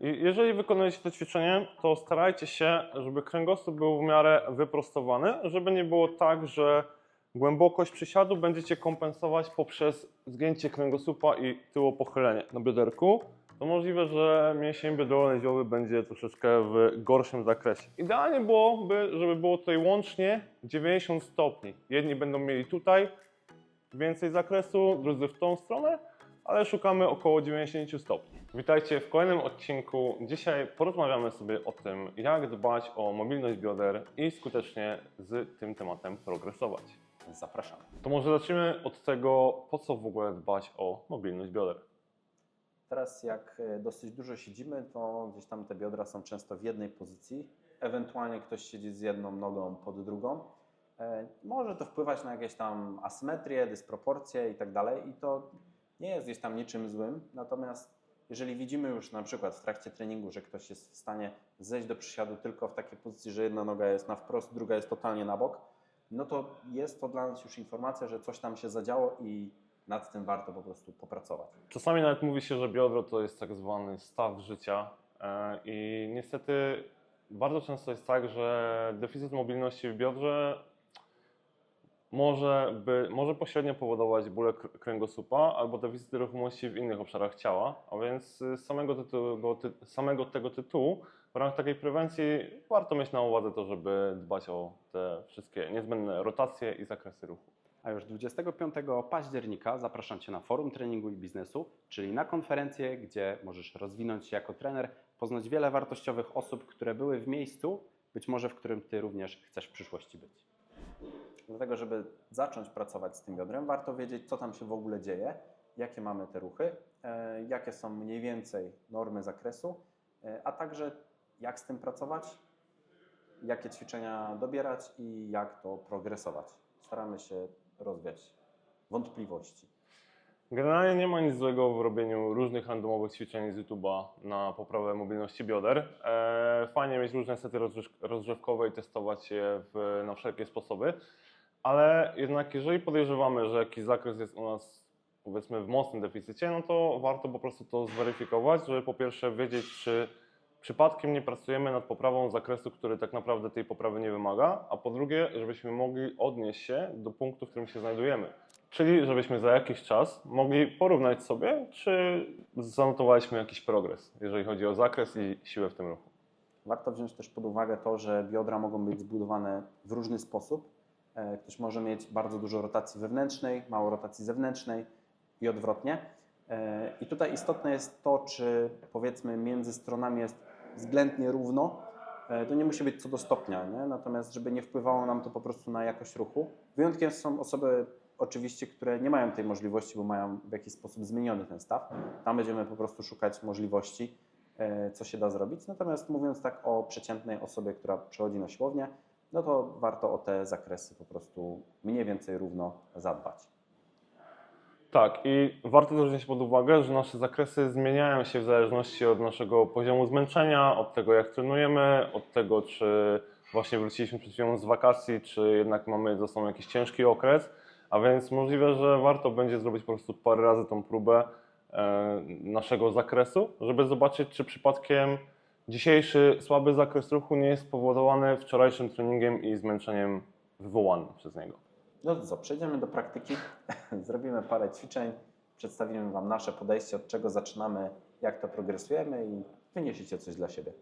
Jeżeli wykonujecie to ćwiczenie, to starajcie się, żeby kręgosłup był w miarę wyprostowany, żeby nie było tak, że głębokość przysiadu będziecie kompensować poprzez zgięcie kręgosłupa i tyłopochylenie na bioderku. To możliwe, że mięsień biodrowo-lędźwiowy będzie troszeczkę w gorszym zakresie. Idealnie byłoby, żeby było tutaj łącznie 90 stopni. Jedni będą mieli tutaj więcej zakresu, drudzy w tą stronę, ale szukamy około 90 stopni. Witajcie w kolejnym odcinku. Dzisiaj porozmawiamy sobie o tym, jak dbać o mobilność bioder i skutecznie z tym tematem progresować. Zapraszamy. To może zacznijmy od tego, po co w ogóle dbać o mobilność bioder. Teraz jak e, dosyć dużo siedzimy, to gdzieś tam te biodra są często w jednej pozycji. Ewentualnie ktoś siedzi z jedną nogą pod drugą. E, Może to wpływać na jakieś tam asymetrię, dysproporcje i tak dalej i to nie jest gdzieś tam niczym złym. Natomiast jeżeli widzimy już na przykład w trakcie treningu, że ktoś jest w stanie zejść do przysiadu tylko w takiej pozycji, że jedna noga jest na wprost, druga jest totalnie na bok, no to jest to dla nas już informacja, że coś tam się zadziało i nad tym warto po prostu popracować. Czasami nawet mówi się, że biodro to jest tak zwany staw życia e, i niestety bardzo często jest tak, że deficyt mobilności w biodrze może, by, może pośrednio powodować bóle kr- kręgosłupa albo deficyt ruchomości w innych obszarach ciała, a więc z samego, tytułu, ty, samego tego tytułu w ramach takiej prewencji warto mieć na uwadze to, żeby dbać o te wszystkie niezbędne rotacje i zakresy ruchu. A już 25 października zapraszam Cię na forum treningu i biznesu, czyli na konferencję, gdzie możesz rozwinąć się jako trener, poznać wiele wartościowych osób, które były w miejscu, być może w którym Ty również chcesz w przyszłości być. Dlatego, żeby zacząć pracować z tym biodrem, warto wiedzieć, co tam się w ogóle dzieje, jakie mamy te ruchy, e, jakie są mniej więcej normy zakresu, e, a także jak z tym pracować, jakie ćwiczenia dobierać i jak to progresować. Staramy się rozwiać wątpliwości. Generalnie nie ma nic złego w robieniu różnych randomowych ćwiczeń z YouTube'a na poprawę mobilności bioder. E, fajnie mieć różne sety rozgrzew- rozgrzewkowe i testować je w, na wszelkie sposoby, ale jednak jeżeli podejrzewamy, że jakiś zakres jest u nas powiedzmy w mocnym deficycie, no to warto po prostu to zweryfikować, żeby po pierwsze wiedzieć, czy przypadkiem nie pracujemy nad poprawą zakresu, który tak naprawdę tej poprawy nie wymaga, a po drugie, żebyśmy mogli odnieść się do punktu, w którym się znajdujemy. Czyli żebyśmy za jakiś czas mogli porównać sobie, czy zanotowaliśmy jakiś progres, jeżeli chodzi o zakres i siłę w tym ruchu. Warto wziąć też pod uwagę to, że biodra mogą być zbudowane w różny sposób. E, Ktoś może mieć bardzo dużo rotacji wewnętrznej, mało rotacji zewnętrznej i odwrotnie. E, I tutaj istotne jest to, czy powiedzmy między stronami jest względnie równo. E, To nie musi być co do stopnia, nie? natomiast żeby nie wpływało nam to po prostu na jakość ruchu. Wyjątkiem są osoby oczywiście, które nie mają tej możliwości, bo mają w jakiś sposób zmieniony ten staw. Tam będziemy po prostu szukać możliwości e, co się da zrobić. Natomiast mówiąc tak o przeciętnej osobie, która przychodzi na siłownię, no to warto o te zakresy po prostu mniej więcej równo zadbać. Tak, i warto też wziąć pod uwagę, że nasze zakresy zmieniają się w zależności od naszego poziomu zmęczenia, od tego jak trenujemy, od tego czy właśnie wróciliśmy przed chwilą z wakacji, czy jednak mamy za sobą jakiś ciężki okres, a więc możliwe, że warto będzie zrobić po prostu parę razy tą próbę e, naszego zakresu, żeby zobaczyć, czy przypadkiem dzisiejszy słaby zakres ruchu nie jest spowodowany wczorajszym treningiem i zmęczeniem wywołanym przez niego. No to co, przejdziemy do praktyki, zrobimy parę ćwiczeń, przedstawimy Wam nasze podejście, od czego zaczynamy, jak to progresujemy i wyniesiecie coś dla siebie.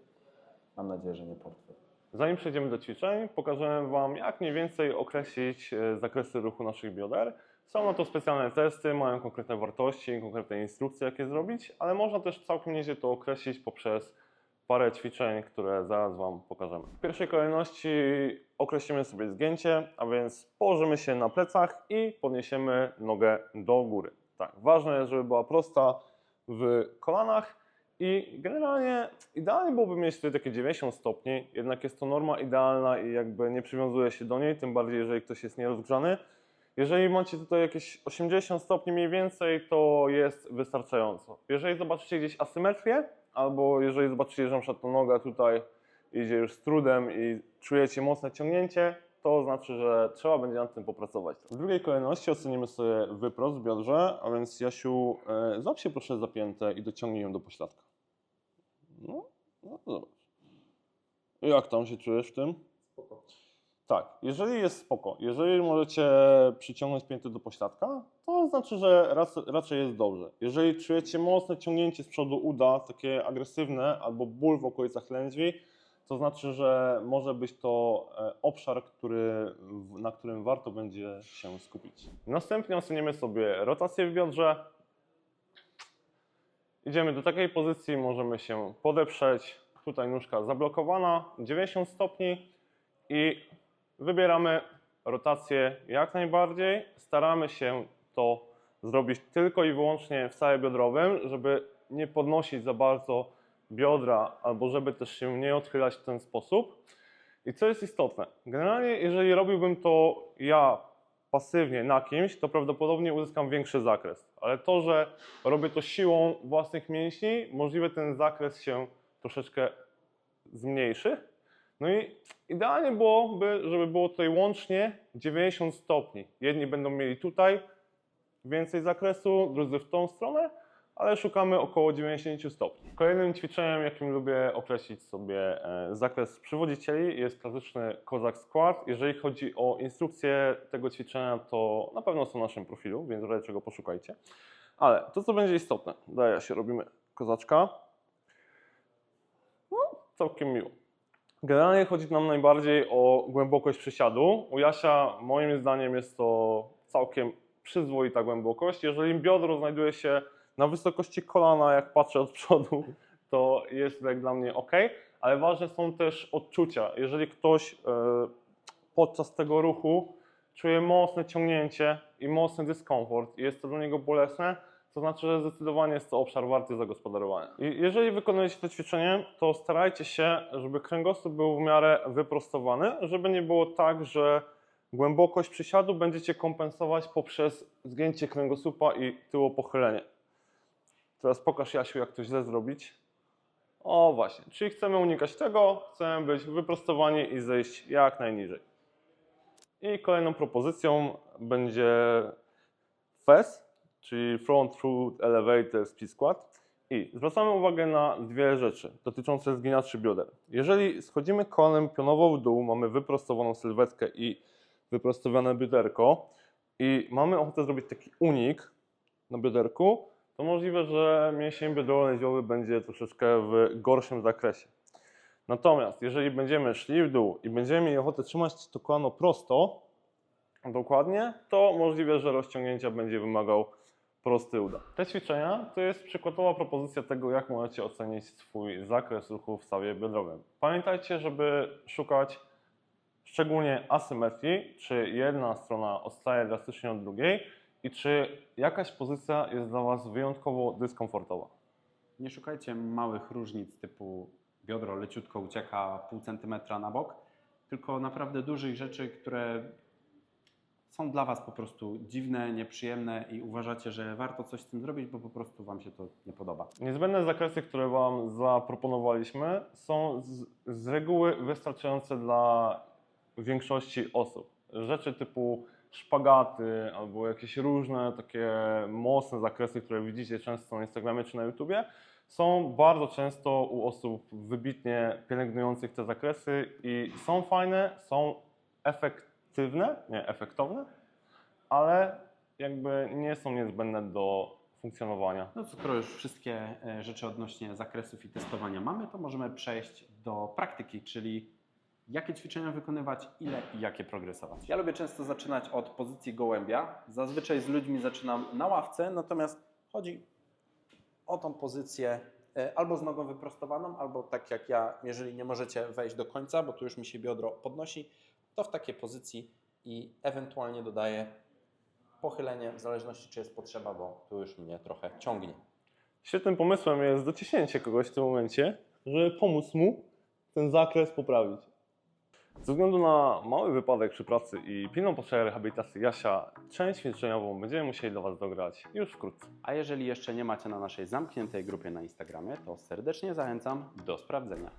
Mam nadzieję, że nie portfel. Zanim przejdziemy do ćwiczeń, pokażemy Wam, jak mniej więcej określić e, zakresy ruchu naszych bioder. Są na to specjalne testy, mają konkretne wartości, konkretne instrukcje, jak je zrobić, ale można też całkiem nieźle to określić poprzez parę ćwiczeń, które zaraz Wam pokażemy. W pierwszej kolejności określimy sobie zgięcie, a więc położymy się na plecach i podniesiemy nogę do góry. Tak, ważne jest, żeby była prosta w kolanach i generalnie idealnie byłoby mieć tutaj takie 90 stopni, jednak jest to norma idealna i jakby nie przywiązuje się do niej, tym bardziej jeżeli ktoś jest nierozgrzany. Jeżeli macie tutaj jakieś 80 stopni mniej więcej, to jest wystarczająco. Jeżeli zobaczycie gdzieś asymetrię, albo jeżeli zobaczycie, że na przykład ta noga tutaj idzie już z trudem i czujecie mocne ciągnięcie, to znaczy, że trzeba będzie nad tym popracować. W drugiej kolejności ocenimy sobie wyprost w biodrze, a więc Jasiu, e, złap się proszę zapięte i dociągnij ją do pośladka. No, no zobacz. Jak tam się czujesz w tym? Spoko. Tak, jeżeli jest spoko, jeżeli możecie przyciągnąć pięty do pośladka, to znaczy, że raz, raczej jest dobrze. Jeżeli czujecie mocne ciągnięcie z przodu uda, takie agresywne, albo ból w okolicach lędźwi, to znaczy, że może być to e, obszar, który, na którym warto będzie się skupić. Następnie oceniamy sobie rotację w biodrze. Idziemy do takiej pozycji, możemy się podeprzeć. Tutaj nóżka zablokowana, 90 stopni i wybieramy rotację jak najbardziej. Staramy się to zrobić tylko i wyłącznie w stałe biodrowym, żeby nie podnosić za bardzo biodra albo żeby też się nie odchylać w ten sposób. I co jest istotne, generalnie jeżeli robiłbym to ja pasywnie na kimś, to prawdopodobnie uzyskam większy zakres. Ale to, że robię to siłą własnych mięśni, możliwe ten zakres się troszeczkę zmniejszy. No i idealnie byłoby, żeby było tutaj łącznie 90 stopni. Jedni będą mieli tutaj więcej zakresu, drudzy w tą stronę, ale szukamy około 90 stopni. Kolejnym ćwiczeniem, jakim lubię określić sobie e, zakres przywodzicieli jest klasyczny Kozak Squat. Jeżeli chodzi o instrukcję tego ćwiczenia, to na pewno są w naszym profilu, więc w razie czego poszukajcie. Ale to, co będzie istotne, daje się, robimy kozaczka. No, całkiem miło. Generalnie chodzi nam najbardziej o głębokość przysiadu. U Jasia moim zdaniem jest to całkiem przyzwoita głębokość. Jeżeli biodro znajduje się na wysokości kolana, jak patrzę od przodu, to jest jak dla mnie ok, ale ważne są też odczucia. Jeżeli ktoś e, podczas tego ruchu czuje mocne ciągnięcie i mocny dyskomfort i jest to dla niego bolesne, to znaczy, że zdecydowanie jest to obszar warty zagospodarowania. I jeżeli wykonujecie to ćwiczenie, to starajcie się, żeby kręgosłup był w miarę wyprostowany, żeby nie było tak, że głębokość przysiadu będziecie kompensować poprzez zgięcie kręgosłupa i tyłopochylenie. Teraz pokaż Jasiu, jak to źle zrobić. O właśnie, czyli chcemy unikać tego, chcemy być wyprostowani i zejść jak najniżej. I kolejną propozycją będzie FES, czyli Front Foot Elevator Split Squat. I zwracamy uwagę na dwie rzeczy dotyczące zginaczy bioder. Jeżeli schodzimy kolanem pionowo w dół, mamy wyprostowaną sylwetkę i wyprostowane bioderko i mamy ochotę zrobić taki unik na bioderku, to możliwe, że mięsień biodrowo-lędźwiowy będzie troszeczkę w gorszym zakresie. Natomiast jeżeli będziemy szli w dół i będziemy mieli ochotę trzymać to kolano prosto, dokładnie, to możliwe, że rozciągnięcia będzie wymagał prosty uda. Te ćwiczenia to jest przykładowa propozycja tego, jak możecie ocenić swój zakres ruchu w stawie biodrowym. Pamiętajcie, żeby szukać szczególnie asymetrii, czy jedna strona odstaje drastycznie od drugiej i czy jakaś pozycja jest dla Was wyjątkowo dyskomfortowa. Nie szukajcie małych różnic typu biodro leciutko ucieka pół centymetra na bok, tylko naprawdę dużych rzeczy, które są dla Was po prostu dziwne, nieprzyjemne i uważacie, że warto coś z tym zrobić, bo po prostu Wam się to nie podoba. Niezbędne zakresy, które Wam zaproponowaliśmy, są z, z reguły wystarczające dla większości osób. Rzeczy typu szpagaty albo jakieś różne takie mocne zakresy, które widzicie często na Instagramie czy na YouTubie, są bardzo często u osób wybitnie pielęgnujących te zakresy i są fajne, są efektywne, nie efektowne, ale jakby nie są niezbędne do funkcjonowania. No skoro już wszystkie e, rzeczy odnośnie zakresów i testowania mamy, to możemy przejść do praktyki, czyli jakie ćwiczenia wykonywać, ile i jakie progresować. Ja lubię często zaczynać od pozycji gołębia. Zazwyczaj z ludźmi zaczynam na ławce, natomiast chodzi o tą pozycję e, albo z nogą wyprostowaną, albo tak jak ja, jeżeli nie możecie wejść do końca, bo tu już mi się biodro podnosi, to w takiej pozycji i ewentualnie dodaję pochylenie, w zależności czy jest potrzeba, bo tu już mnie trochę ciągnie. Świetnym pomysłem jest dociśnięcie kogoś w tym momencie, żeby pomóc mu ten zakres poprawić. Ze względu na mały wypadek przy pracy i pilną potrzebę rehabilitacji Jasia, część ćwiczeniową będziemy musieli dla Was dograć już wkrótce. A jeżeli jeszcze nie macie na naszej zamkniętej grupie na Instagramie, to serdecznie zachęcam do sprawdzenia.